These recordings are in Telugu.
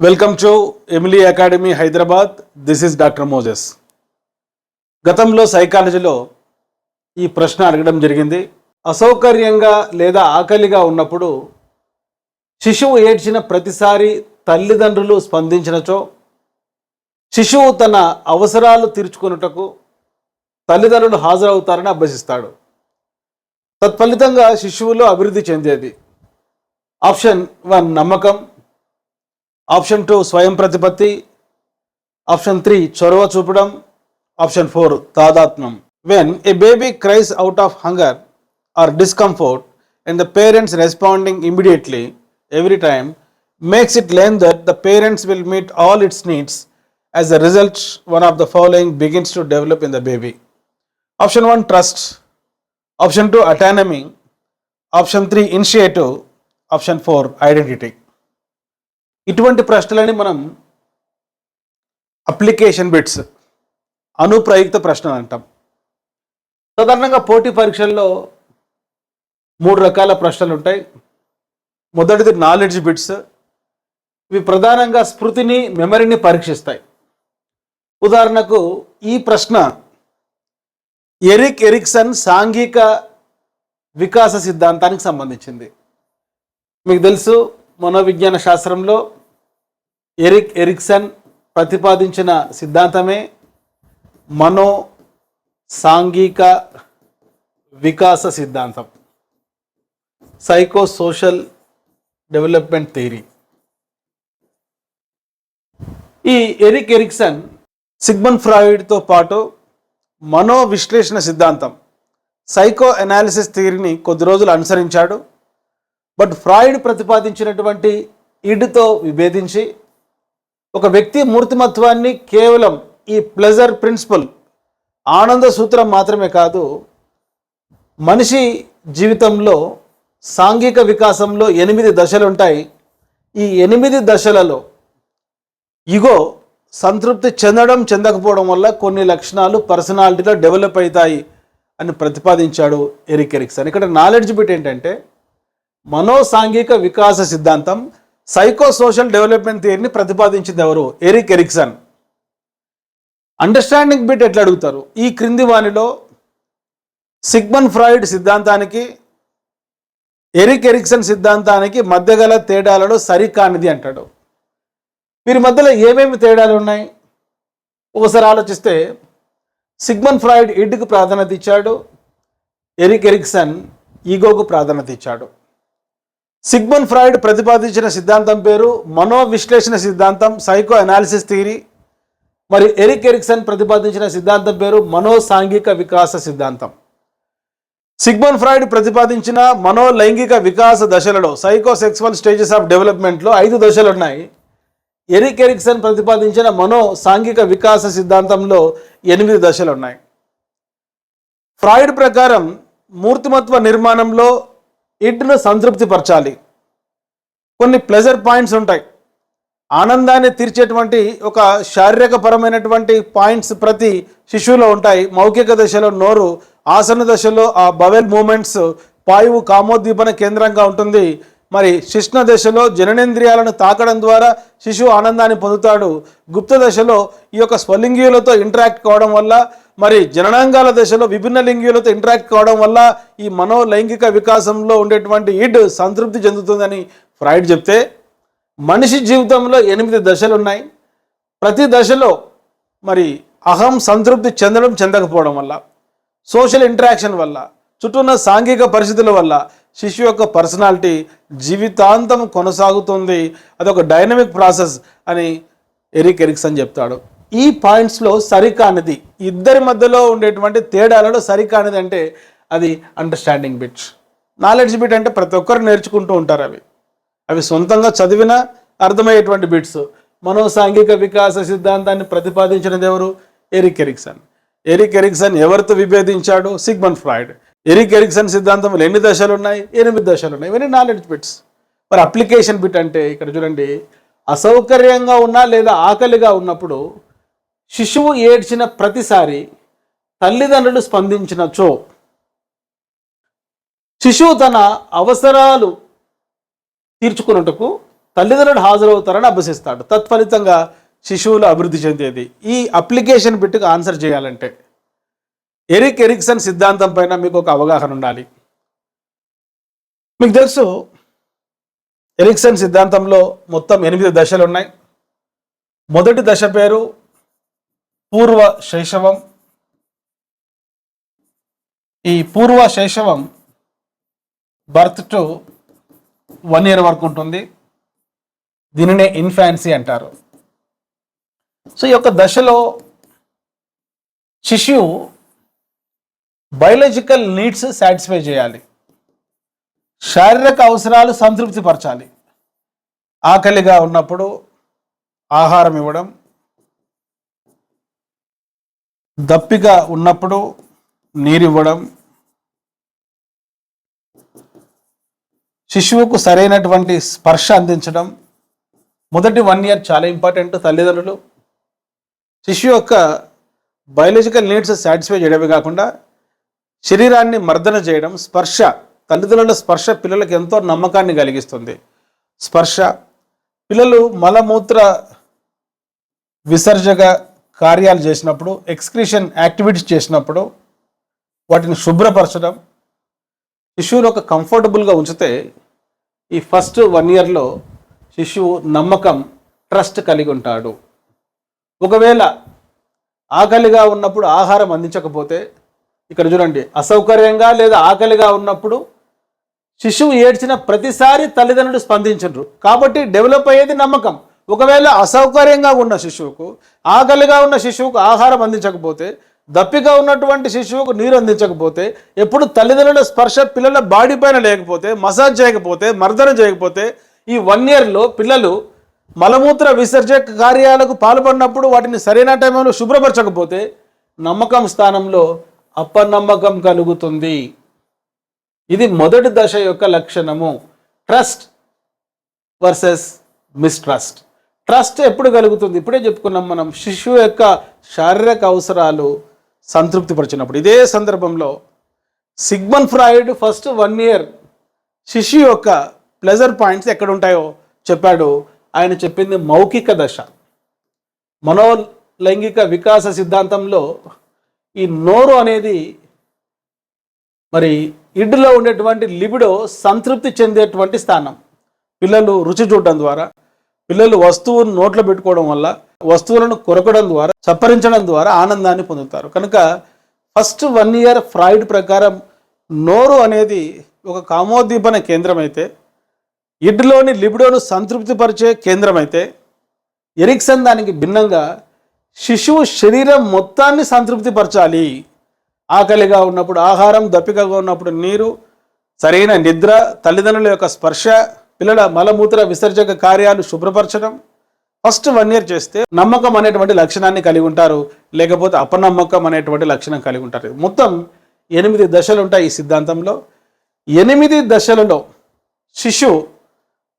Welcome to Emily academy Hyderabad this is doctor Moses గతంలో సైకాలజీలో ఈ ప్రశ్న అడగడం జరిగింది. అసౌకర్యంగా లేదా ఆకలిగా ఉన్నప్పుడు శిశువు ఏడ్చిన ప్రతిసారి తల్లిదండ్రులు స్పందించినచో శిశువు తన అవసరాలు తీర్చుకున్నటకు తల్లిదండ్రులు హాజరవుతారని అభ్యసిస్తాడు. తత్ఫలితంగా శిశువులో అభివృద్ధి చెందేది. ఆప్షన్ వన్ నమ్మకం. ఆప్షన్ టూ స్వయం ప్రతిపత్తి ఆప్షన్ త్రీ చొరవ చూపడం ఆప్షన్ ఫోర్ తాదాత్మ్యం when a baby cries out of hunger or discomfort and the parents responding immediately every time makes it learn that the parents will meet all its needs as a result one of the following begins to develop in the baby option one trust option two autonomy option three initiative option four identity ఇటువంటి ప్రశ్నలని మనం అప్లికేషన్ బిట్స్ అనుప్రయుక్త ప్రశ్నలు అంటాం. సాధారణంగా పోటీ పరీక్షల్లో మూడు రకాల ప్రశ్నలు ఉంటాయి. మొదటిది నాలెడ్జ్ బిట్స్ ఇవి ప్రధానంగా స్మృతిని మెమరీని పరీక్షిస్తాయి. ఉదాహరణకు ఈ ప్రశ్న ఎరిక్ ఎరిక్సన్ సాంఘిక వికాస సిద్ధాంతానికి సంబంధించింది. మీకు తెలుసు మనోవిజ్ఞాన శాస్త్రంలో ఎరిక్ ఎరిక్సన్ ప్రతిపాదించిన సిద్ధాంతమే మనో సాంఘిక వికాస సిద్ధాంతం. Psycho social development theory. ఈ ఎరిక్ ఎరిక్సన్ సిగ్మన్ ఫ్రాయిడ్తో పాటు మనో విశ్లేషణ సిద్ధాంతం సైకో అనాలిసిస్ థియరీని కొద్ది రోజులు అనుసరించాడు. బట్ ఫ్రాయిడ్ ప్రతిపాదించినటువంటి ఇడ్తో విభేదించి ఒక వ్యక్తి మూర్తిమత్వాన్ని కేవలం ఈ ప్లెజర్ ప్రిన్సిపల్ ఆనంద సూత్రం మాత్రమే కాదు మనిషి జీవితంలో సాంఘిక వికాసంలో ఎనిమిది దశలు ఉంటాయి. ఈ ఎనిమిది దశలలో ఇగో సంతృప్తి చెందడం చెందకపోవడం వల్ల కొన్ని లక్షణాలు పర్సనాలిటీలో డెవలప్ అవుతాయి అని ప్రతిపాదించాడు ఎరిక్ ఎరిక్సన్. ఇక్కడ నాలెడ్జ్ బిట్ ఏంటంటే మనోసాంఘిక వికాస సిద్ధాంతం సైకో సోషల్ డెవలప్మెంట్ థియరీని ప్రతిపాదించింది ఎవరు? Erik Erikson. అండర్స్టాండింగ్ బిట్ ఎట్లా అడుగుతారు? ఈ క్రింది వానిలో సిగ్మన్ ఫ్రాయిడ్ సిద్ధాంతానికి ఎరిక్ ఎరిక్సన్ సిద్ధాంతానికి మధ్య గల తేడాలలో సరికానిది అంటాడు. వీరి మధ్యలో ఏమేమి తేడాలు ఉన్నాయి? ఒకసారి ఆలోచిస్తే సిగ్మన్ ఫ్రాయిడ్ ఇడ్కు ప్రాధాన్యత ఇచ్చాడు ఎరిక్ ఎరిక్సన్ ఈగోకు ప్రాధాన్యత ఇచ్చాడు. సిగ్మన్ ఫ్రాయిడ్ ప్రతిపాదించిన సిద్ధాంతం పేరు మనోవిశ్లేషణ సిద్ధాంతం సైకో అనాలిసిస్ థియరీ మరి ఎరిక్ ఎరిక్సన్ ప్రతిపాదించిన సిద్ధాంతం పేరు మనో సాంఘిక వికాస సిద్ధాంతం. సిగ్మన్ ఫ్రాయిడ్ ప్రతిపాదించిన మనో లైంగిక వికాస దశలలో సైకో సెక్సువల్ స్టేజెస్ ఆఫ్ డెవలప్మెంట్లో ఐదు దశలు ఉన్నాయి ఎరిక్ ఎరిక్సన్ ప్రతిపాదించిన మనో సాంఘిక వికాస సిద్ధాంతంలో ఎనిమిది దశలు ఉన్నాయి ఫ్రాయిడ్ ప్రకారం మూర్తిమత్వ నిర్మాణంలో ఇంటిను సంతృప్తి పరచాలి కొన్ని ప్లెజర్ పాయింట్స్ ఉంటాయి. ఆనందాన్ని తీర్చేటువంటి ఒక శారీరకపరమైనటువంటి పాయింట్స్ ప్రతి శిశువులో ఉంటాయి. మౌఖిక దశలో నోరు ఆసన దశలో ఆ బవెల్ మూమెంట్స్ పాయువు కామోద్దీపన కేంద్రంగా ఉంటుంది. మరి శిష్ణ దశలో జననేంద్రియాలను తాకడం ద్వారా శిశువు ఆనందాన్ని పొందుతాడు. గుప్త దశలో ఈ యొక్క స్వలింగియులతో ఇంటరాక్ట్ కావడం వల్ల మరి జననాంగాల దశలో విభిన్న లింగులతో ఇంటరాక్ట్ కావడం వల్ల ఈ మనో లైంగిక వికాసంలో ఉండేటువంటి ఇడ్ సంతృప్తి చెందుతుందని ఫ్రాయిడ్ చెప్తే మనిషి జీవితంలో ఎనిమిది దశలు ఉన్నాయి ప్రతి దశలో మరి అహం సంతృప్తి చెందడం చెందకపోవడం వల్ల సోషల్ ఇంటరాక్షన్ వల్ల చుట్టూ ఉన్న సాంఘిక పరిస్థితుల వల్ల శిశు యొక్క పర్సనాలిటీ జీవితాంతం కొనసాగుతుంది. అదొక డైనమిక్ ప్రాసెస్ అని ఎరిక్ ఎరిక్సన్ చెప్తాడు. ఈ పాయింట్స్లో సరికానిది. ఇద్దరి మధ్యలో ఉండేటువంటి తేడాలలో సరికానిది అంటే అది అండర్స్టాండింగ్ బిట్ నాలెడ్జ్ బిట్ అంటే ప్రతి ఒక్కరు నేర్చుకుంటూ ఉంటారు అవి. అవి సొంతంగా చదివిన అర్థమయ్యేటువంటి బిట్స్ మనో సాంఘిక వికాస సిద్ధాంతాన్ని ప్రతిపాదించినది ఎవరు? ఎరిక్ ఎరిక్సన్ ఎరిక్ ఎరిక్సన్ ఎవరితో విభేదించాడు? సిగ్మన్ ఫ్రాయిడ్ ఎరిక్ ఎరిక్సన్ సిద్ధాంతంలో ఎన్ని దశలు ఉన్నాయి ఎనిమిది దశలు ఉన్నాయి ఇవన్నీ నాలెడ్జ్ బిట్స్ మరి అప్లికేషన్ బిట్ అంటే ఇక్కడ చూడండి. అసౌకర్యంగా ఉన్నా లేదా ఆకలిగా ఉన్నప్పుడు శిశువు ఏడ్చిన ప్రతిసారి తల్లిదండ్రులు స్పందించినచో శిశువు తన అవసరాలు తీర్చుకున్నట్టుకు తల్లిదండ్రులు హాజరవుతారని అభ్యసిస్తాడు. తత్ఫలితంగా శిశువులు అభివృద్ధి చెందేది. ఈ అప్లికేషన్ బిట్టుకు ఆన్సర్ చేయాలంటే ఎరిక్ ఎరిక్సన్ సిద్ధాంతం పైన మీకు ఒక అవగాహన ఉండాలి. మీకు తెలుసు ఎరిక్సన్ సిద్ధాంతంలో మొత్తం ఎనిమిది దశలు ఉన్నాయి మొదటి దశ పేరు పూర్వ శైశవం ఈ పూర్వ శైశవం బర్త్ టు వన్ ఇయర్ వరకు ఉంటుంది. దీనినే ఇన్ఫాన్సీ అంటారు. సో ఈ యొక్క దశలో శిశువు బయోలాజికల్ నీడ్స్ సాటిస్ఫై చేయాలి. శారీరక అవసరాలు సంతృప్తిపరచాలి. ఆకలిగా ఉన్నప్పుడు ఆహారం ఇవ్వడం దప్పిగా ఉన్నప్పుడు నీరు ఇవ్వడం శిశువుకు సరైనటువంటి స్పర్శ అందించడం మొదటి వన్ ఇయర్ చాలా ఇంపార్టెంట్ తల్లిదండ్రులు. శిశువు యొక్క బయాలజికల్ నీడ్స్ సాటిస్ఫై చేయడమే కాకుండా శరీరాన్ని మర్దన చేయడం స్పర్శ తల్లిదండ్రుల స్పర్శ పిల్లలకు ఎంతో నమ్మకాన్ని కలిగిస్తుంది. స్పర్శ పిల్లలు మలమూత్ర విసర్జక కార్యాలు చేసినప్పుడు ఎక్స్క్రిషన్ యాక్టివిటీస్ చేసినప్పుడు వాటిని శుభ్రపరచడం శిశువును ఒక కంఫర్టబుల్గా ఉంచితే ఈ ఫస్ట్ వన్ ఇయర్లో శిశువు నమ్మకం ట్రస్ట్ కలిగి ఉంటాడు. ఒకవేళ ఆకలిగా ఉన్నప్పుడు ఆహారం అందించకపోతే ఇక్కడ చూడండి అసౌకర్యంగా లేదా ఆకలిగా ఉన్నప్పుడు శిశువు ఏడ్చిన ప్రతిసారి తల్లిదండ్రులు స్పందించరు కాబట్టి డెవలప్ అయ్యేది నమ్మకం. ఒకవేళ అసౌకర్యంగా ఉన్న శిశువుకు ఆకలిగా ఉన్న శిశువుకు ఆహారం అందించకపోతే దప్పిగా ఉన్నటువంటి శిశువుకు నీరు అందించకపోతే ఎప్పుడు తల్లిదండ్రుల స్పర్శ పిల్లల బాడీ పైన లేకపోతే మసాజ్ చేయకపోతే మర్దన చేయకపోతే ఈ వన్ ఇయర్లో పిల్లలు మలమూత్ర విసర్జక కార్యాలకు పాల్పడినప్పుడు వాటిని సరైన టైంలో శుభ్రపరచకపోతే నమ్మకం స్థానంలో అపనమ్మకం కలుగుతుంది. ఇది మొదటి దశ యొక్క లక్షణము. ట్రస్ట్ వర్సెస్ మిస్ట్రస్ట్ ట్రస్ట్ ఎప్పుడు కలుగుతుంది? ఇప్పుడే చెప్పుకున్నాం మనం. శిశువు యొక్క శారీరక అవసరాలు సంతృప్తిపరిచినప్పుడు. ఇదే సందర్భంలో Sigmund Freud first one year శిశువు యొక్క ప్లెజర్ పాయింట్స్ ఎక్కడ ఉంటాయో చెప్పాడు. ఆయన చెప్పింది మౌఖిక దశ. మనోలైంగిక వికాస సిద్ధాంతంలో ఈ నోరు అనేది మరి ఇడ్లో ఉండేటువంటి లిబిడో సంతృప్తి చెందేటువంటి స్థానం. పిల్లలు రుచి చూడడం ద్వారా పిల్లలు వస్తువును నోట్లో పెట్టుకోవడం వల్ల వస్తువులను కొరకడం ద్వారా చప్పరించడం ద్వారా ఆనందాన్ని పొందుతారు. కనుక ఫస్ట్ వన్ ఇయర్ ఫ్రాయిడ్ ప్రకారం నోరు అనేది ఒక కామోద్దీపన కేంద్రం అయితే ఇడ్లోని లిబిడోను సంతృప్తిపరిచే కేంద్రం అయితే ఎరిక్సన్ దానికి భిన్నంగా శిశువు శరీరం మొత్తాన్ని సంతృప్తిపరచాలి. ఆకలిగా ఉన్నప్పుడు ఆహారం దప్పికగా ఉన్నప్పుడు నీరు సరైన నిద్ర తల్లిదండ్రుల యొక్క స్పర్శ పిల్లల మలమూత్ర విసర్జక కార్యాలు శుభ్రపరచడం. ఫస్ట్ వన్ ఇయర్ చేస్తే నమ్మకం అనేటువంటి లక్షణాన్ని కలిగి ఉంటారు. లేకపోతే అపనమ్మకం అనేటువంటి లక్షణం కలిగి ఉంటారు. మొత్తం ఎనిమిది దశలు ఉంటాయి ఈ సిద్ధాంతంలో. ఎనిమిది దశలలో శిశువు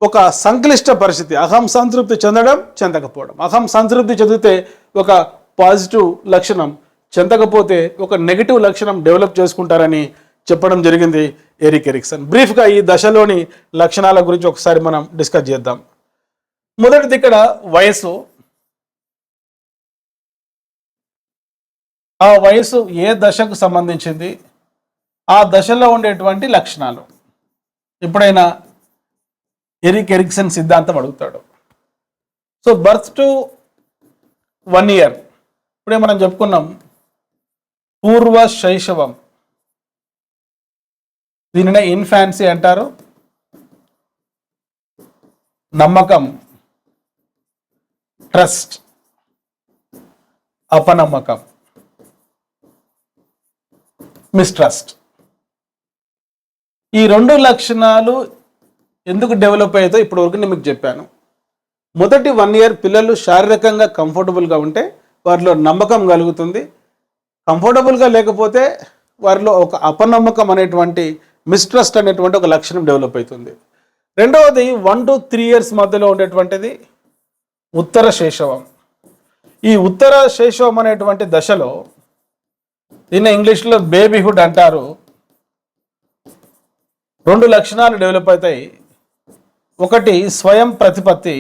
ఒక సంక్లిష్ట పరిస్థితి. అహం సంతృప్తి చెందడం చెందకపోవడం. అహం సంతృప్తి చెందితే ఒక పాజిటివ్ లక్షణం చెందకపోతే ఒక నెగిటివ్ లక్షణం డెవలప్ చేసుకుంటారని చెప్పడం జరిగింది. ఎరిక్ ఎరిక్సన్ బ్రీఫ్గా ఈ దశలోని లక్షణాల గురించి ఒకసారి మనం డిస్కస్ చేద్దాం. మొదటిది ఇక్కడ వయసు ఆ వయసు ఏ దశకు సంబంధించింది? ఆ దశలో ఉండేటువంటి లక్షణాలు. ఎప్పుడైనా ఎరిక్ ఎరిక్సన్ సిద్ధాంతం అడుగుతాడు. So birth to one year ఇప్పుడే మనం చెప్పుకున్నాం. పూర్వ శైశవం. దీనినే ఇన్ఫాన్సీ అంటారు. నమ్మకం. ట్రస్ట్ అపనమ్మకం. మిస్ట్రస్ట్ ఈ రెండు లక్షణాలు ఎందుకు డెవలప్ అవుతాయో ఇప్పుడు వరకు నేను మీకు చెప్పాను. మొదటి వన్ ఇయర్ పిల్లలు శారీరకంగా కంఫర్టబుల్గా ఉంటే వారిలో నమ్మకం కలుగుతుంది. కంఫర్టబుల్గా లేకపోతే వారిలో ఒక అపనమ్మకం అనేటువంటి మిస్ట్రస్ట్ అనేటువంటి ఒక లక్షణం డెవలప్ అవుతుంది. రెండవది వన్ టు త్రీ ఇయర్స్ మధ్యలో ఉండేటువంటిది ఉత్తర శేషవం. ఈ ఉత్తర శేషవం అనేటువంటి దశలో దీన్ని ఇంగ్లీష్లో బేబీహుడ్ అంటారు. రెండు లక్షణాలు డెవలప్ అవుతాయి. ఒకటి స్వయం ప్రతిపత్తి.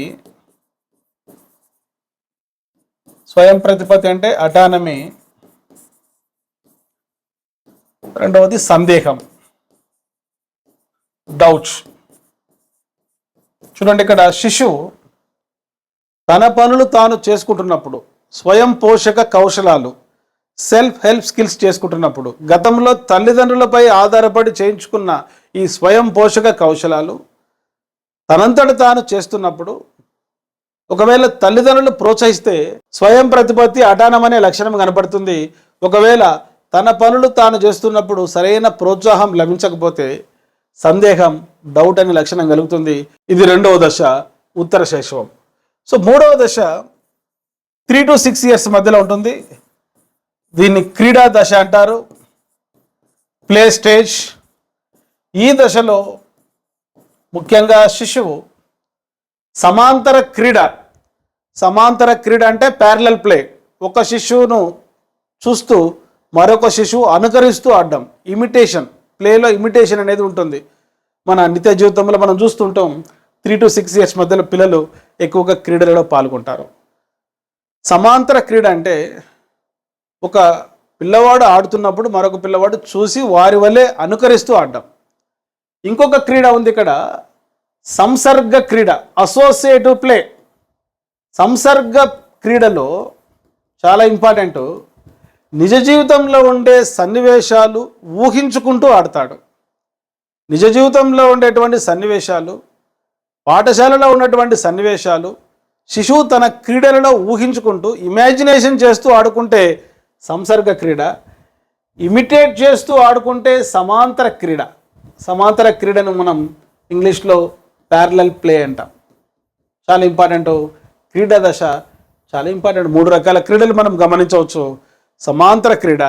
స్వయం ప్రతిపత్తి అంటే అటానమీ రెండవది సందేహం. డౌట్స్. చూడండి ఇక్కడ శిశువు తన పనులు తాను చేసుకుంటున్నప్పుడు స్వయం పోషక కౌశలాలు సెల్ఫ్ హెల్ప్ స్కిల్స్ చేసుకుంటున్నప్పుడు గతంలో తల్లిదండ్రులపై ఆధారపడి చేయించుకున్న ఈ స్వయం పోషక కౌశలాలు తనంతట తాను చేస్తున్నప్పుడు ఒకవేళ తల్లిదండ్రులు ప్రోత్సహిస్తే స్వయం ప్రతిపత్తి అటానం అనే లక్షణం కనపడుతుంది. ఒకవేళ తన పనులు తాను చేస్తున్నప్పుడు సరైన ప్రోత్సాహం లభించకపోతే సందేహం డౌట్ అనే లక్షణం కలుగుతుంది. ఇది రెండవ దశ ఉత్తర శైశవం. సో మూడవ దశ త్రీ టు సిక్స్ ఇయర్స్ మధ్యలో ఉంటుంది. దీన్ని క్రీడా దశ అంటారు. ప్లే స్టేజ్ ఈ దశలో ముఖ్యంగా శిశువు సమాంతర క్రీడ సమాంతర క్రీడ అంటే ప్యారలల్ ప్లే ఒక శిశువును చూస్తూ మరొక శిశువు అనుకరిస్తూ ఆడడం ఇమిటేషన్ ప్లేలో ఇమిటేషన్ అనేది ఉంటుంది. మన నిత్య జీవితంలో మనం చూస్తుంటాం త్రీ టు సిక్స్ ఇయర్స్ మధ్యలో పిల్లలు ఎక్కువగా క్రీడలలో పాల్గొంటారు. సమాంతర క్రీడ అంటే ఒక పిల్లవాడు ఆడుతున్నప్పుడు మరొక పిల్లవాడు చూసి వారి వల్లే అనుకరిస్తూ ఆడడం. ఇంకొక క్రీడ ఉంది ఇక్కడ సంసర్గ క్రీడ అసోసియేటివ్ ప్లే సంసర్గ క్రీడలో చాలా ఇంపార్టెంట్. నిజ జీవితంలో ఉండే సన్నివేశాలు ఊహించుకుంటూ ఆడతాడు. నిజ జీవితంలో ఉండేటువంటి సన్నివేశాలు పాఠశాలలో ఉన్నటువంటి సన్నివేశాలు శిశువు తన క్రీడలలో ఊహించుకుంటూ ఇమాజినేషన్ చేస్తూ ఆడుకుంటే సంసర్గ క్రీడ ఇమిటేట్ చేస్తూ ఆడుకుంటే సమాంతర క్రీడ. సమాంతర క్రీడను మనం ఇంగ్లీష్లో ప్యారలల్ ప్లే అంటాం. చాలా ఇంపార్టెంట్ క్రీడా దశ చాలా ఇంపార్టెంట్ మూడు రకాల క్రీడలు మనం గమనించవచ్చు. సమాంతర క్రీడ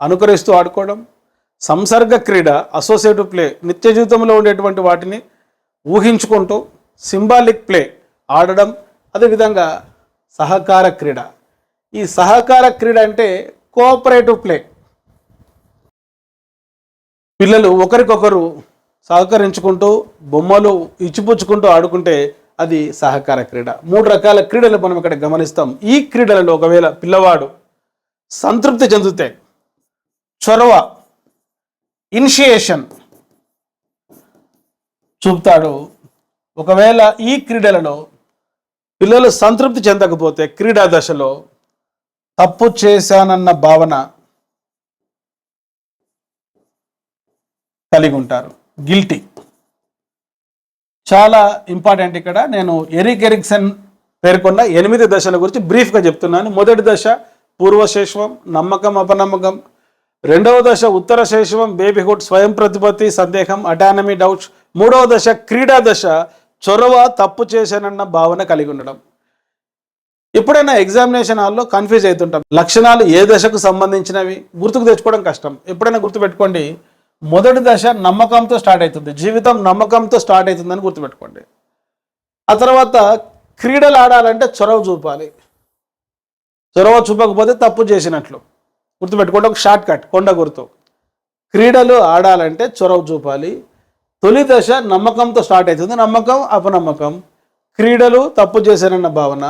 అనుకరిస్తూ ఆడుకోవడం సంసర్గ క్రీడ అసోసియేటివ్ ప్లే నిత్య జీవితంలో ఉండేటువంటి వాటిని ఊహించుకుంటూ సింబాలిక్ ప్లే ఆడడం అదేవిధంగా సహకార క్రీడ. ఈ సహకార క్రీడ అంటే కోఆపరేటివ్ ప్లే పిల్లలు ఒకరికొకరు సహకరించుకుంటూ బొమ్మలు ఇచ్చిపుచ్చుకుంటూ ఆడుకుంటే అది సహకార క్రీడ. మూడు రకాల క్రీడలు మనం ఇక్కడ గమనిస్తాం. ఈ క్రీడలలో ఒకవేళ పిల్లవాడు సంతృప్తి చెందితే చొరవ ఇనిషియేషన్ చూపుతాడు. ఒకవేళ ఈ క్రీడలలో పిల్లలు సంతృప్తి చెందకపోతే క్రీడా దశలో తప్పు చేశానన్న భావన కలిగి ఉంటారు. గిల్టీ. చాలా ఇంపార్టెంట్ ఇక్కడ. నేను ఎరిక్ ఎరిక్సన్ పేర్కొన్న ఎనిమిది దశల గురించి బ్రీఫ్గా చెప్తున్నాను. మొదటి దశ పూర్వశేషవం నమ్మకం అపనమ్మకం. రెండవ దశ ఉత్తర శేషవం బేబీహుడ్ స్వయం ప్రతిపత్తి సందేహం అటానమీ డౌట్స్ మూడవ దశ క్రీడా దశ చొరవ తప్పు చేశానన్న భావన కలిగి ఉండడం. ఎప్పుడైనా ఎగ్జామినేషన్ హాల్లో కన్ఫ్యూజ్ అవుతుంటాం. లక్షణాలు ఏ దశకు సంబంధించినవి? గుర్తుకు తెచ్చుకోవడం కష్టం. ఎప్పుడైనా గుర్తుపెట్టుకోండి మొదటి దశ నమ్మకంతో స్టార్ట్ అవుతుంది. జీవితం నమ్మకంతో స్టార్ట్ అవుతుందని గుర్తుపెట్టుకోండి. ఆ తర్వాత క్రీడలు ఆడాలంటే చొరవ చూపాలి. చొరవ చూపకపోతే తప్పు చేసినట్లు. గుర్తుపెట్టుకోండి ఒక షార్ట్ కట్ కొండ గుర్తు. క్రీడలు ఆడాలంటే చొరవ చూపాలి. తొలి దశ నమ్మకంతో స్టార్ట్ అవుతుంది. నమ్మకం అపనమ్మకం. క్రీడలు తప్పు చేశారన్న భావన.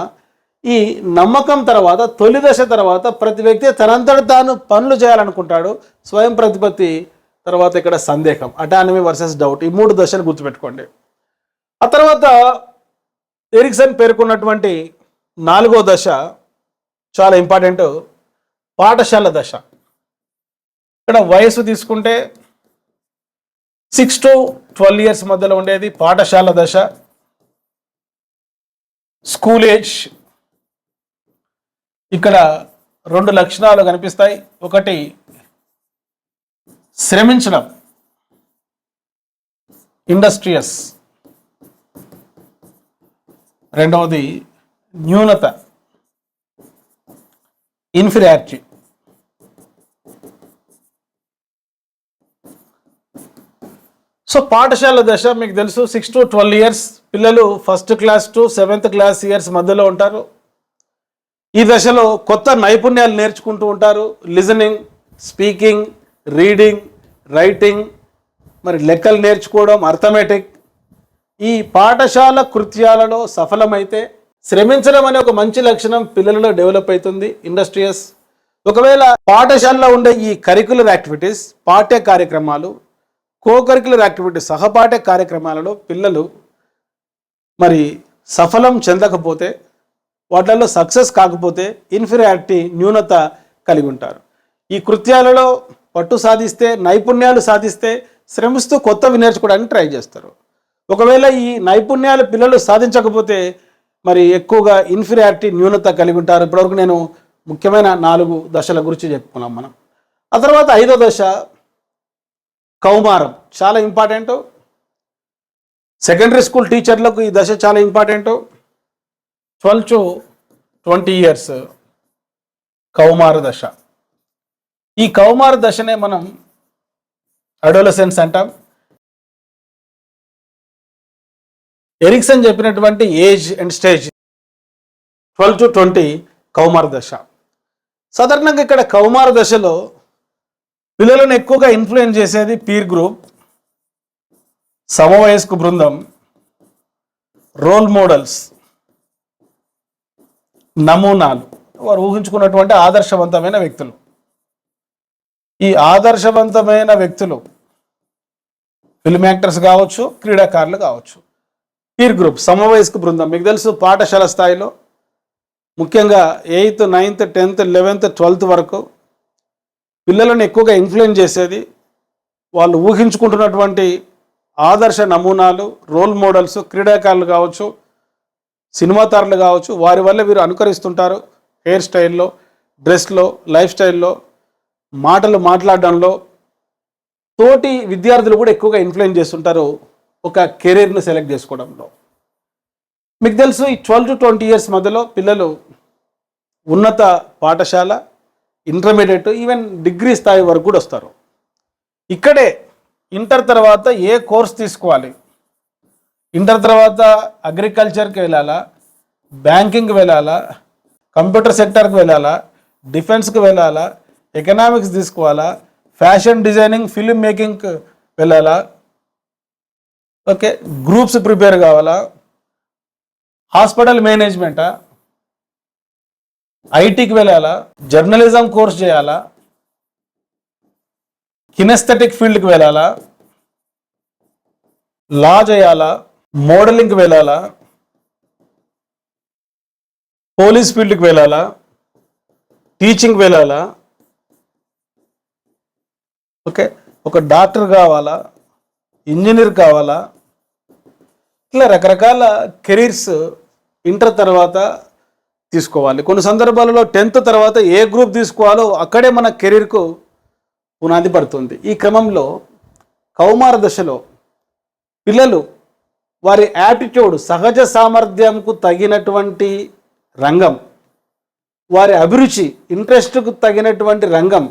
ఈ నమ్మకం తర్వాత తొలి దశ తర్వాత ప్రతి వ్యక్తి తనంతట తాను పనులు చేయాలనుకుంటాడు. స్వయం ప్రతిపత్తి తర్వాత ఇక్కడ సందేహం అటానమీ వర్సెస్ డౌట్. ఈ మూడు దశలు గుర్తుపెట్టుకోండి. ఆ తర్వాత ఎరిక్సన్ పేర్కొన్నటువంటి నాలుగో దశ చాలా ఇంపార్టెంట్ పాఠశాల దశ. ఇక్కడ వయసు తీసుకుంటే సిక్స్ టు ట్వెల్వ్ ఇయర్స్ మధ్యలో ఉండేది పాఠశాల దశ. స్కూల్ ఏజ్ ఇక్కడ రెండు లక్షణాలు కనిపిస్తాయి. ఒకటి శ్రమించడం. ఇండస్ట్రియస్ రెండవది న్యూనత. ఇన్ఫీరియారిటీ. సో పాఠశాల దశ మీకు తెలుసు సిక్స్ టు ట్వెల్వ్ ఇయర్స్ పిల్లలు first class to seventh class years మధ్యలో ఉంటారు. ఈ దశలో కొత్త నైపుణ్యాలు నేర్చుకుంటూ ఉంటారు. లిజనింగ్ స్పీకింగ్ రీడింగ్ రైటింగ్ మరి లెక్కలు నేర్చుకోవడం అర్థమెటిక్ ఈ పాఠశాల కృత్యాలలో సఫలమైతే శ్రమించడం అనే ఒక మంచి లక్షణం పిల్లలలో డెవలప్ అవుతుంది. ఇండస్ట్రియస్ ఒకవేళ పాఠశాలలో ఉండే ఈ కరికులర్ యాక్టివిటీస్ పాఠ్య కార్యక్రమాలు కో కరికులర్ యాక్టివిటీస్ సహపాఠ్య కార్యక్రమాలలో పిల్లలు మరి సఫలం చెందకపోతే వాటిల్లో సక్సెస్ కాకపోతే ఇన్ఫీరియారిటీ న్యూనత కలిగి ఉంటారు. ఈ కృత్యాలలో పట్టు సాధిస్తే నైపుణ్యాలు సాధిస్తే శ్రమిస్తూ కొత్తవి నేర్చుకోవడానికి ట్రై చేస్తారు. ఒకవేళ ఈ నైపుణ్యాలు పిల్లలు సాధించకపోతే మరి ఎక్కువగా ఇన్ఫీరియారిటీ న్యూనత కలిగి ఉంటారు. ఇప్పటివరకు నేను ముఖ్యమైన నాలుగు దశల గురించి చెప్పుకున్నాం మనం. ఆ తర్వాత ఐదో దశ కౌమారం. చాలా ఇంపార్టెంట్ సెకండరీ స్కూల్ టీచర్లకు ఈ దశ చాలా important twelve to twenty years కౌమార దశ. ఈ కౌమార దశనే మనం అడోలసెన్స్ అంటాం. ఎరిక్సన్ చెప్పినటువంటి age and stage twelve to twenty కౌమార దశ. సాధారణంగా ఇక్కడ కౌమార దశలో పిల్లలను ఎక్కువగా ఇన్ఫ్లుయెన్స్ చేసేది పీర్ గ్రూప్ సమవయస్కు బృందం రోల్ మోడల్స్ నమూనాలు. వారు ఊహించుకున్నటువంటి ఆదర్శవంతమైన వ్యక్తులు. ఈ ఆదర్శవంతమైన వ్యక్తులు ఫిల్మ్ యాక్టర్స్ కావచ్చు క్రీడాకారులు కావచ్చు. పీర్ గ్రూప్ సమవయస్క బృందం. మీకు తెలుసు పాఠశాల స్థాయిలో ముఖ్యంగా eighth ninth tenth eleventh twelfth వరకు పిల్లలను ఎక్కువగా ఇన్ఫ్లుయెన్స్ చేసేది వాళ్ళు ఊహించుకుంటున్నటువంటి ఆదర్శ నమూనాలు రోల్ మోడల్స్ క్రీడాకారులు కావచ్చు సినిమా తారలు కావచ్చు వారి వల్ల వీరు అనుకరిస్తుంటారు. హెయిర్ స్టైల్లో డ్రెస్లో లైఫ్ స్టైల్లో మాటలు మాట్లాడడంలో తోటి విద్యార్థులు కూడా ఎక్కువగా ఇన్ఫ్లుయెన్స్ చేస్తుంటారు ఒక కెరీర్ను సెలెక్ట్ చేసుకోవడంలో. మీకు తెలుసు ఈ ట్వెల్వ్ టు ట్వంటీ ఇయర్స్ మధ్యలో పిల్లలు ఉన్నత పాఠశాల ఇంటర్మీడియట్ ఈవెన్ డిగ్రీ స్థాయి వరకు కూడా వస్తారు. ఇక్కడే ఇంటర్ తర్వాత ఏ కోర్స్ తీసుకోవాలి? ఇంటర్ తర్వాత అగ్రికల్చర్కి వెళ్ళాలా? బ్యాంకింగ్కి వెళ్ళాలా? కంప్యూటర్ సెక్టర్కి వెళ్ళాలా? డిఫెన్స్కి వెళ్ళాలా? ఎకనామిక్స్ తీసుకోవాలా? ఫ్యాషన్ డిజైనింగ్ ఫిల్మ్ మేకింగ్కి వెళ్ళాలా? ఓకే గ్రూప్స్ ప్రిపేర్ కావాలా? హాస్పిటల్ మేనేజ్మెంటా? ఐటీకి వెళ్ళాలా? జర్నలిజం కోర్స్ చేయాలా? కినెస్థెటిక్ ఫీల్డ్కి వెళ్ళాలా? లా చేయాలా? మోడలింగ్కి వెళ్ళాలా? పోలీస్ ఫీల్డ్కి వెళ్ళాలా? టీచింగ్ వెళ్ళాలా? ఓకే ఒక డాక్టర్ కావాలా? ఇంజనీర్ కావాలా? ఇట్లా రకరకాల కెరీర్స్ ఇంటర్ తర్వాత తీసుకోవాలి. కొన్ని సందర్భాలలో టెన్త్ తర్వాత ఏ గ్రూప్ తీసుకోవాలో అక్కడే మన కెరీర్కు పునాది పడుతుంది. ఈ క్రమంలో కౌమార దశలో పిల్లలు వారి యాటిట్యూడ్ సహజ సామర్థ్యంకు తగినటువంటి రంగం వారి అభిరుచి ఇంట్రెస్ట్కు తగినటువంటి రంగం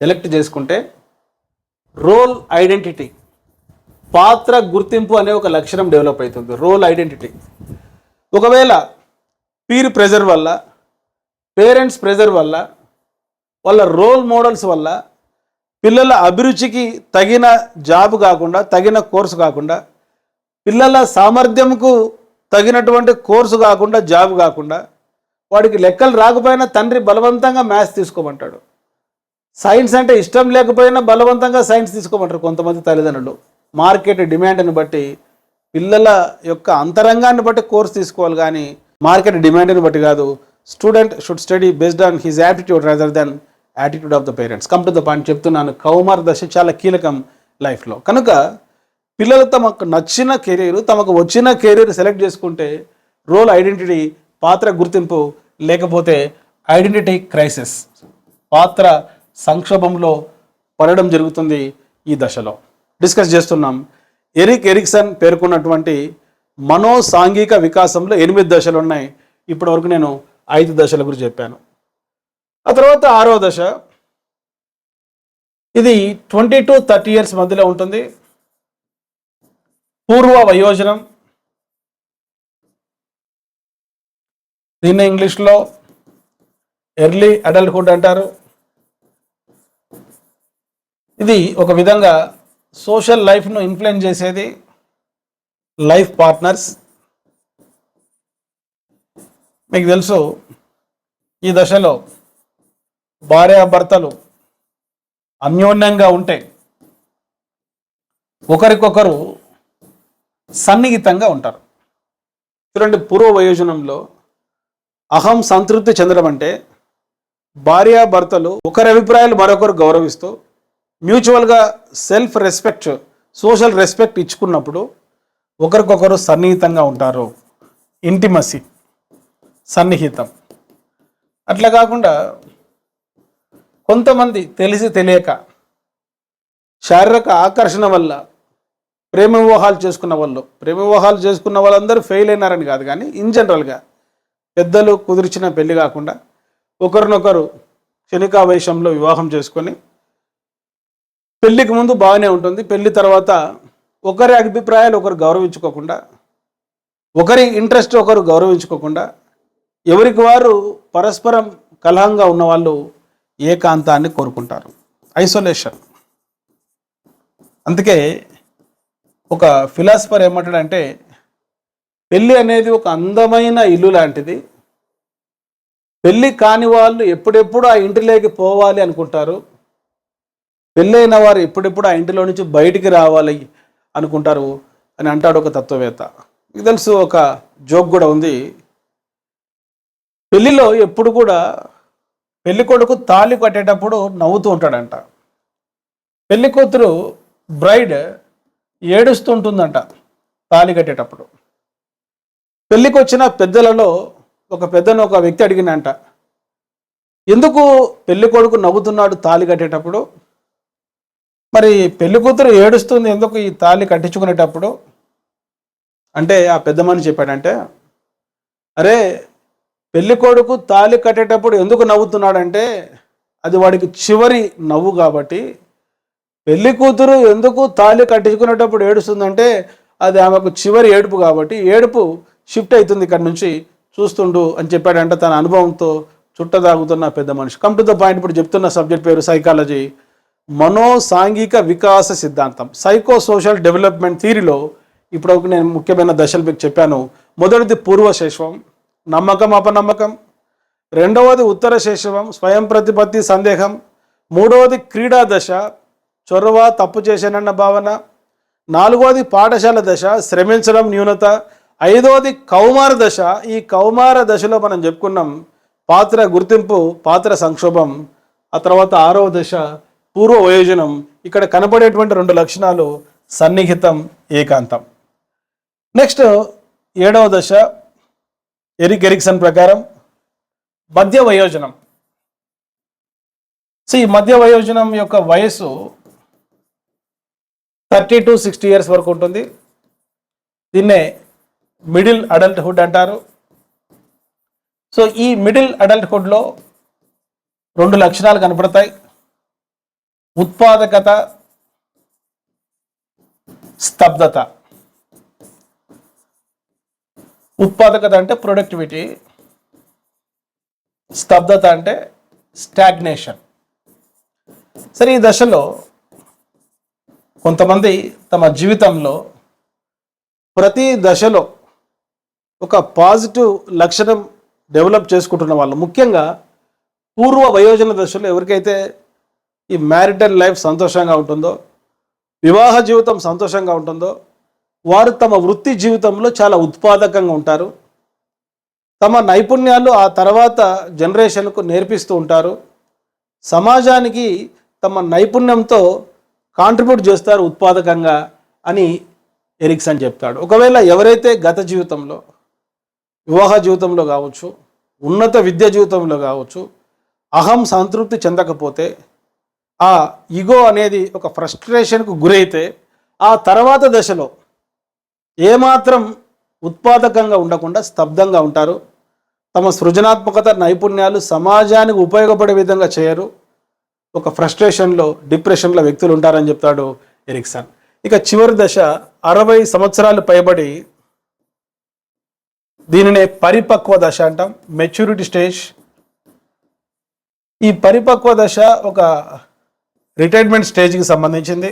సెలెక్ట్ చేసుకుంటే రోల్ ఐడెంటిటీ పాత్ర గుర్తింపు అనే ఒక లక్షణం డెవలప్ అవుతుంది. Role identity. ఒకవేళ పీర్ ప్రెజర్ వల్ల పేరెంట్స్ ప్రెజర్ వల్ల వాళ్ళ రోల్ మోడల్స్ వల్ల పిల్లల అభిరుచికి తగిన జాబ్ కాకుండా తగిన కోర్సు కాకుండా పిల్లల సామర్థ్యంకు తగినటువంటి కోర్సు కాకుండా జాబ్ కాకుండా వాడికి లెక్కలు రాకపోయినా తండ్రి బలవంతంగా మ్యాథ్స్ తీసుకోమంటాడు. సైన్స్ అంటే ఇష్టం లేకపోయినా బలవంతంగా సైన్స్ తీసుకోమంటారు కొంతమంది తల్లిదండ్రులు. మార్కెట్ డిమాండ్ని బట్టి పిల్లల యొక్క అంతరంగాన్ని బట్టి కోర్స్ తీసుకోవాలి కానీ మార్కెట్ డిమాండ్ని బట్టి కాదు. Student should study based on his attitude rather than attitude of the parents. Come to the point చెప్తున్నాను. కౌమార దశ చాలా కీలకం లైఫ్లో. కనుక పిల్లలు తమకు నచ్చిన కెరీర్ తమకు వచ్చిన కెరీర్ సెలెక్ట్ చేసుకుంటే రోల్ ఐడెంటిటీ పాత్ర గుర్తింపు లేకపోతే ఐడెంటిటీ క్రైసిస్ పాత్ర సంక్షోభంలో పడడం జరుగుతుంది ఈ దశలో. డిస్కస్ చేస్తున్నాం. ఎరిక్ ఎరిక్సన్ పేర్కొన్నటువంటి మనో సాంఘిక వికాసంలో ఎనిమిది దశలు ఉన్నాయి. ఇప్పటి వరకు నేను ఐదు దశల గురించి చెప్పాను. ఆ తర్వాత ఆరో దశ. ఇది ట్వంటీ టు థర్టీ ఇయర్స్ మధ్యలో ఉంటుంది. పూర్వ వయోజనం. దీన్ని ఇంగ్లీష్లో ఎర్లీ అడల్ట్హుడ్ అంటారు. ఇది ఒక విధంగా సోషల్ లైఫ్ను ఇన్ఫ్లుయెన్స్ చేసేది లైఫ్ పార్ట్నర్స్. మీకు తెలుసు ఈ దశలో భార్యాభర్తలు అన్యోన్యంగా ఉంటే ఒకరికొకరు సన్నిహితంగా ఉంటారు. చూడండి పూర్వ వయోజనంలో అహం సంతృప్తి చెందడం అంటే భార్యాభర్తలు ఒకరి అభిప్రాయాలు మరొకరు గౌరవిస్తూ మ్యూచువల్గా సెల్ఫ్ రెస్పెక్ట్ సోషల్ రెస్పెక్ట్ ఇచ్చుకున్నప్పుడు ఒకరికొకరు సన్నిహితంగా ఉంటారు. ఇంటిమసి సన్నిహితం. అట్లా కాకుండా కొంతమంది తెలిసి తెలియక శారీరక ఆకర్షణ వల్ల ప్రేమ వివాహాలు చేసుకున్న వాళ్ళు ప్రేమ వివాహాలు చేసుకున్న వాళ్ళందరూ ఫెయిల్ అయినారని కాదు కానీ ఇన్ జనరల్గా పెద్దలు కుదిర్చిన పెళ్ళి కాకుండా ఒకరినొకరు క్షణికావేశంలో వివాహం చేసుకొని పెళ్ళికి ముందు బాగానే ఉంటుంది. పెళ్ళి తర్వాత ఒకరి అభిప్రాయాలు ఒకరు గౌరవించుకోకుండా ఒకరి ఇంట్రెస్ట్ ఒకరు గౌరవించుకోకుండా ఎవరికి వారు పరస్పరం కలహంగా ఉన్న వాళ్ళు ఏకాంతాన్ని కోరుకుంటారు. ఐసోలేషన్ అందుకే ఒక ఫిలాసఫర్ ఏమంటాడంటే పెళ్ళి అనేది ఒక అందమైన ఇల్లు లాంటిది. పెళ్ళి కాని వాళ్ళు ఎప్పుడెప్పుడు ఆ ఇంటిలోకి పోవాలి అనుకుంటారు. పెళ్ళైన వారు ఎప్పుడెప్పుడు ఆ ఇంటిలో నుంచి బయటికి రావాలి అనుకుంటారు అని అంటాడు ఒక తత్వవేత్త. మీకు తెలుసు ఒక జోక్ కూడా ఉంది. పెళ్ళిలో ఎప్పుడు కూడా పెళ్ళి కొడుకు తాళి కట్టేటప్పుడు నవ్వుతూ ఉంటాడంట. పెళ్ళి కూతురు బ్రైడ్ ఏడుస్తుంటుందంట తాళి కట్టేటప్పుడు. పెళ్ళికి వచ్చిన పెద్దలలో ఒక పెద్దను ఒక వ్యక్తి అడిగినంట ఎందుకు పెళ్ళి కొడుకు నవ్వుతున్నాడు తాళి కట్టేటప్పుడు? మరి పెళ్ళి కూతురు ఏడుస్తుంది ఎందుకు ఈ తాళి కట్టించుకునేటప్పుడు? అంటే ఆ పెద్దమని చెప్పాడంటే అరే పెళ్ళి కొడుకు తాళి కట్టేటప్పుడు ఎందుకు నవ్వుతున్నాడంటే అది వాడికి చివరి నవ్వు కాబట్టి పెళ్ళి కూతురు ఎందుకు తాళి కట్టించుకునేటప్పుడు ఏడుస్తుందంటే అది ఆమెకు చివరి ఏడుపు కాబట్టి ఏడుపు షిఫ్ట్ అవుతుంది ఇక్కడ నుంచి చూస్తుండు అని చెప్పాడంటే తన అనుభవంతో చుట్టదాగుతున్న పెద్ద మనిషి. కమ్ టు ద పాయింట్ ఇప్పుడు చెప్తున్న సబ్జెక్ట్ పేరు సైకాలజీ మనో సాంఘిక వికాస సిద్ధాంతం. సైకో సోషల్ డెవలప్మెంట్ థీరీలో ఇప్పుడు నేను ముఖ్యమైన దశలు మీకు చెప్పాను. మొదటిది పూర్వ శైశవం నమ్మకం అపనమ్మకం. రెండవది ఉత్తర శైశవం స్వయం ప్రతిపత్తి సందేహం. మూడవది క్రీడా దశ చొరవ తప్పు చేశానన్న భావన. నాలుగవది పాఠశాల దశ శ్రమించడం న్యూనత. ఐదవది కౌమార దశ ఈ కౌమార దశలో మనం చెప్పుకున్నాం. పాత్ర గుర్తింపు పాత్ర సంక్షోభం. ఆ తర్వాత ఆరవ దశ పూర్వ వయోజనం ఇక్కడ కనపడేటువంటి రెండు లక్షణాలు సన్నిహితం ఏకాంతం. నెక్స్ట్ ఏడవ దశ ఎరిక్ ఎరిక్సన్ ప్రకారం మధ్య వయోజనం. సో ఈ మధ్య వయోజనం యొక్క వయస్సు థర్టీ టు సిక్స్టీ ఇయర్స్ వరకు ఉంటుంది. దీన్నే మిడిల్ అడల్ట్హుడ్ అంటారు. సో ఈ మిడిల్ అడల్ట్హుడ్లో రెండు లక్షణాలు కనపడతాయి. ఉత్పాదకత స్తబ్దత. ఉత్పాదకత అంటే ప్రొడక్టివిటీ స్తబ్దత అంటే స్టాగ్నేషన్ సరే ఈ దశలో కొంతమంది తమ జీవితంలో ప్రతి దశలో ఒక పాజిటివ్ లక్షణం డెవలప్ చేసుకుంటున్న వాళ్ళు. ముఖ్యంగా పూర్వ వయోజన దశలో ఎవరికైతే ఈ మ్యారిటల్ లైఫ్ సంతోషంగా ఉంటుందో వివాహ జీవితం సంతోషంగా ఉంటుందో వారు తమ వృత్తి జీవితంలో చాలా ఉత్పాదకంగా ఉంటారు. తమ నైపుణ్యాలు ఆ తర్వాత జనరేషన్కు నేర్పిస్తూ ఉంటారు. సమాజానికి తమ నైపుణ్యంతో కాంట్రిబ్యూట్ చేస్తారు ఉత్పాదకంగా అని ఎరిక్సన్ చెప్తాడు. ఒకవేళ ఎవరైతే గత జీవితంలో వివాహ జీవితంలో కావచ్చు ఉన్నత విద్య జీవితంలో కావచ్చు అహం సంతృప్తి చెందకపోతే ఆ ఇగో అనేది ఒక ఫ్రస్ట్రేషన్కు గురైతే ఆ తర్వాత దశలో ఏమాత్రం ఉత్పాదకంగా ఉండకుండా స్తబ్దంగా ఉంటారు. తమ సృజనాత్మకత నైపుణ్యాలు సమాజానికి ఉపయోగపడే విధంగా చేయరు. ఒక ఫ్రస్ట్రేషన్లో డిప్రెషన్లో వ్యక్తులు ఉంటారని చెప్తాడు ఎరిక్సన్. ఇక చివరి దశ అరవై సంవత్సరాలు పైబడి దీనినే పరిపక్వ దశ అంటాం. Maturity stage. ఈ పరిపక్వ దశ ఒక రిటైర్మెంట్ స్టేజ్కి సంబంధించింది.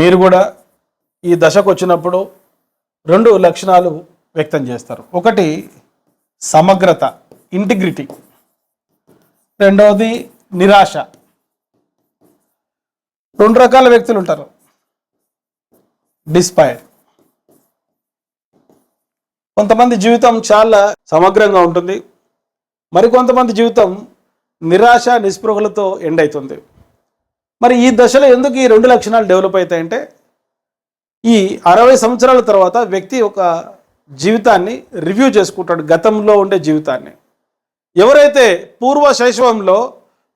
మీరు కూడా ఈ దశకు వచ్చినప్పుడు రెండు లక్షణాలు వ్యక్తం చేస్తారు. ఒకటి సమగ్రత ఇంటిగ్రిటీ రెండవది నిరాశ. రెండు రకాల వ్యక్తులు ఉంటారు. డిస్పైర్ కొంతమంది జీవితం చాలా సమగ్రంగా ఉంటుంది. మరికొంతమంది జీవితం నిరాశ నిస్పృహలతో ఎండ్ అవుతుంది. మరి ఈ దశలో ఎందుకు ఈ రెండు లక్షణాలు డెవలప్ అవుతాయంటే ఈ అరవై సంవత్సరాల తర్వాత వ్యక్తి ఒక జీవితాన్ని రివ్యూ చేసుకుంటాడు గతంలో ఉండే జీవితాన్ని. ఎవరైతే పూర్వ శైశవంలో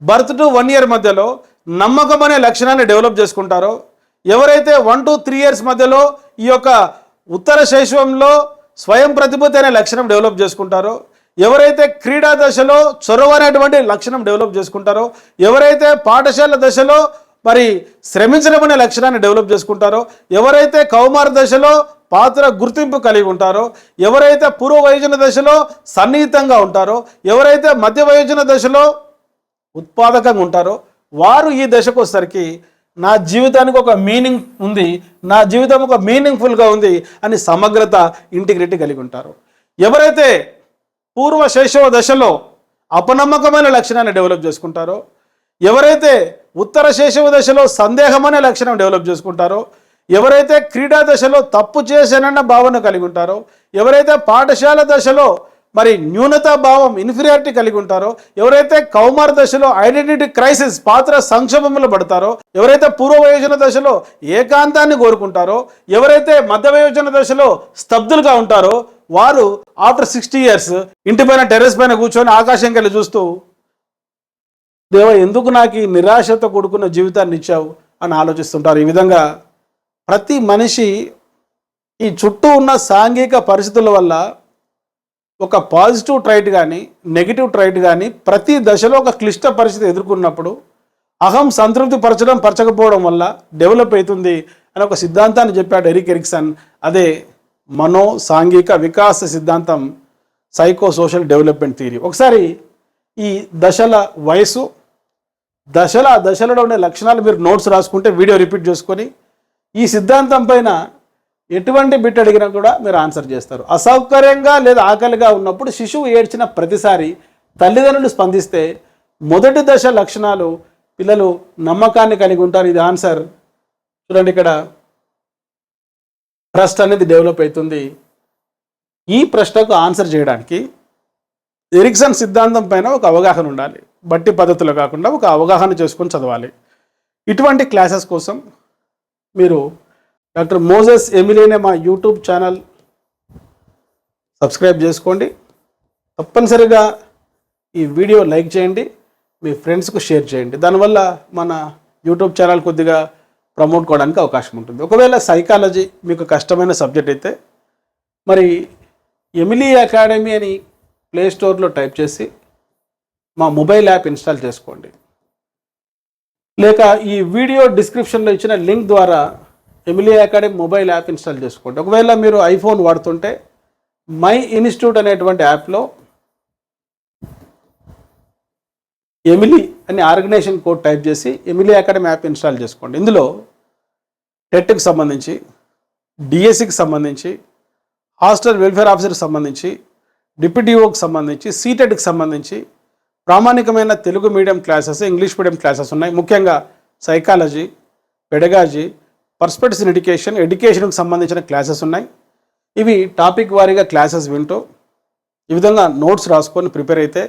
బర్త్ టు వన్ ఇయర్ మధ్యలో నమ్మకం అనే లక్షణాన్ని డెవలప్ చేసుకుంటారో ఎవరైతే వన్ టు త్రీ ఇయర్స్ మధ్యలో ఈ యొక్క ఉత్తర శైశవంలో స్వయం ప్రతిభూతి అనే లక్షణం డెవలప్ చేసుకుంటారో ఎవరైతే క్రీడా దశలో చొరవ అనేటువంటి లక్షణం డెవలప్ చేసుకుంటారో ఎవరైతే పాఠశాల దశలో మరి శ్రమించడం అనే లక్షణాన్ని డెవలప్ చేసుకుంటారో ఎవరైతే కౌమార దశలో పాత్ర గుర్తింపు కలిగి ఉంటారో ఎవరైతే పూర్వ వయోజన దశలో సన్నిహితంగా ఉంటారో ఎవరైతే మధ్య వయోజన దశలో ఉత్పాదకంగా ఉంటారో వారు ఈ దశకు వచ్చేసరికి నా జీవితానికి ఒక మీనింగ్ ఉంది నా జీవితం ఒక మీనింగ్ఫుల్గా ఉంది అని సమగ్రత ఇంటిగ్రిటీ కలిగి ఉంటారు. ఎవరైతే పూర్వ శైశవ దశలో అపనమ్మకమైన లక్షణాన్ని డెవలప్ చేసుకుంటారో ఎవరైతే ఉత్తర శైశవ దశలో సందేహం అనే లక్షణం డెవలప్ చేసుకుంటారో ఎవరైతే క్రీడా దశలో తప్పు చేశానన్న భావన కలిగి ఉంటారో ఎవరైతే పాఠశాల దశలో మరి న్యూనతా భావం ఇన్ఫీరియారిటీ కలిగి ఉంటారో ఎవరైతే కౌమార దశలో ఐడెంటిటీ క్రైసిస్ పాత్ర సంక్షోభంలో పడతారో ఎవరైతే పూర్వవయోజన దశలో ఏకాంతాన్ని కోరుకుంటారో ఎవరైతే మధ్య వయోజన దశలో స్తబ్దులుగా ఉంటారో వారు ఆఫ్టర్ సిక్స్టీ ఇయర్స్ ఇంటి పైన టెర్రస్ పైన కూర్చొని ఆకాశం కలిసి చూస్తూ దేవ ఎందుకు నాకు ఈ నిరాశతో కూడుకున్న జీవితాన్ని ఇచ్చావు? అని ఆలోచిస్తుంటారు. ఈ విధంగా ప్రతి మనిషి ఈ చుట్టూ ఉన్న సాంఘిక పరిస్థితుల వల్ల ఒక పాజిటివ్ ట్రైట్ కానీ నెగిటివ్ ట్రైట్ కానీ ప్రతి దశలో ఒక క్లిష్ట పరిస్థితి ఎదుర్కొన్నప్పుడు అహం సంతృప్తి పరచడం పరచకపోవడం వల్ల డెవలప్ అవుతుంది అని ఒక సిద్ధాంతాన్ని చెప్పాడు ఎరిక్ ఎరిక్సన్. అదే మనో సాంఘిక వికాస సిద్ధాంతం సైకో సోషల్ డెవలప్మెంట్ థియరీ ఒకసారి ఈ దశల వయసు దశల దశలలో ఉండే లక్షణాలు మీరు నోట్స్ రాసుకుంటే వీడియో రిపీట్ చేసుకొని ఈ సిద్ధాంతం పైన ఎటువంటి బిట్ అడిగినా కూడా మీరు ఆన్సర్ చేస్తారు. అసౌకర్యంగా లేదా ఆకలిగా ఉన్నప్పుడు శిశువు ఏడ్చిన ప్రతిసారి తల్లిదండ్రులు స్పందిస్తే మొదటి దశ లక్షణాలు పిల్లలు నమ్మకాన్ని కలిగి ఉంటారు. ఇది ఆన్సర్ చూడండి ఇక్కడ. ట్రస్ట్ అనేది డెవలప్ అవుతుంది. ఈ ప్రశ్నకు ఆన్సర్ చేయడానికి ఎరిక్సన్ సిద్ధాంతం పైన ఒక అవగాహన ఉండాలి. బట్టి పద్ధతిలో కాకుండా ఒక అవగాహన చేసుకొని చదవాలి. ఇటువంటి క్లాసెస్ కోసం మీరు డాక్టర్ మోజెస్ ఎమిలేనే మా యూట్యూబ్ ఛానల్ సబ్స్క్రైబ్ చేసుకోండి. తప్పనిసరిగా ఈ వీడియో లైక్ చేయండి. మీ ఫ్రెండ్స్కు షేర్ చేయండి. దానివల్ల మన యూట్యూబ్ ఛానల్ కొద్దిగా ప్రమోట్ కావడానికి అవకాశం ఉంటుంది. ఒకవేళ సైకాలజీ మీకు కష్టమైన సబ్జెక్ట్ అయితే మరి ఎమిలీ అకాడమీ అని ప్లే స్టోర్లో టైప్ చేసి మా మొబైల్ యాప్ ఇన్స్టాల్ చేసుకోండి. లేక ఈ వీడియో డిస్క్రిప్షన్లో ఇచ్చిన లింక్ ద్వారా Emily academy mobile app install చేసుకోండి. ఒకవేళ మీరు ఐఫోన్ వాడుతుంటే మై ఇన్స్టిట్యూట్ అనేటువంటి యాప్లో ఎమిలీ అనే ఆర్గనైజేషన్ కోడ్ టైప్ చేసి ఎమిలీ అకాడమీ యాప్ ఇన్స్టాల్ చేసుకోండి. ఇందులో టెట్కి సంబంధించి డిఎస్సికి సంబంధించి హాస్టల్ వెల్ఫేర్ ఆఫీసర్కి సంబంధించి డిప్యూటీఓకి సంబంధించి సీటెట్కి సంబంధించి ప్రామాణికమైన Telugu medium classes English medium classes ఉన్నాయి. ముఖ్యంగా psychology pedagogy perspectives in education ఎడ్యుకేషన్కి సంబంధించిన క్లాసెస్ ఉన్నాయి. ఇవి టాపిక్ వారీగా క్లాసెస్ వింటూ ఈ విధంగా నోట్స్ రాసుకొని ప్రిపేర్ అయితే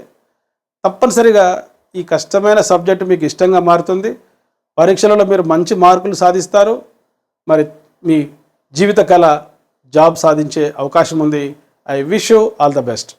తప్పనిసరిగా ఈ కష్టమైన సబ్జెక్టు మీకు ఇష్టంగా మారుతుంది. పరీక్షలలో మీరు మంచి మార్కులు సాధిస్తారు. మరి మీ జీవితకాల జాబ్ సాధించే అవకాశం ఉంది. I wish you all the best